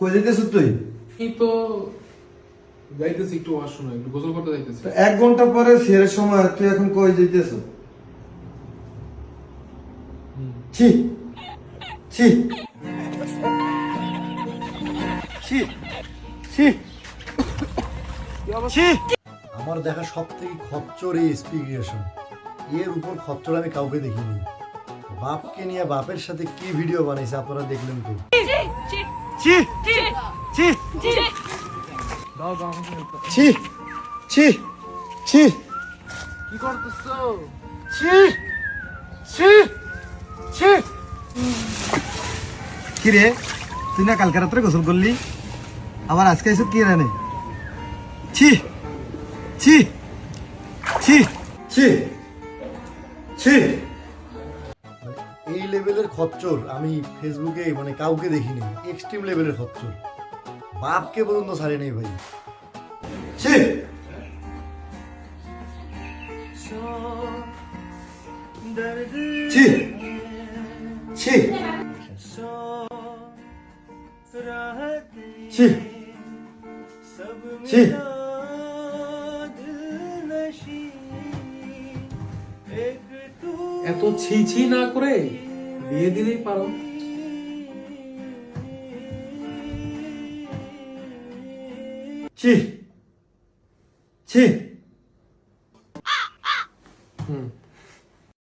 কই যাইতেছ তুই? এই তো যাইতেছি একটু ওয়াশরুমে একটু গোসল করতে যাইতেছি। এক ঘণ্টা পরে সেরের সময় তুই এখন কই যাইতেছ? ছি। ছি। ছি। ছি। ছি। আমার দেখা সব থেকে খচ্চর এই স্পিগ্রেশন এর উপর খচ্চর আমি কাউকে দেখিনি। বাপকে নিয়ে বাপের সাথে কি ভিডিও বানাইছে আপনারা দেখলেন তো? ছি ছি। ছি ছি ছি। কি করতেছো? ছি ছি ছি। কি রে? তুই না কালকে রাত্রে গোসল করলি? আবার আজকে এসব কি রানে ছি ছি ছি ছি। ছি। এই লেভেলের খচ্চর আমি ফেসবুকে মানে কাউকে দেখিনি। এক্সট্রিম লেভেলের খচ্চর। বাপকে পর্যন্ত ছাড়ে নেই ভাই। ছি। ছি। ছি। ছি। ছি। এত ছি ছি না করে বিয়ে দিলেই পারো। ছি। ছি। হুম।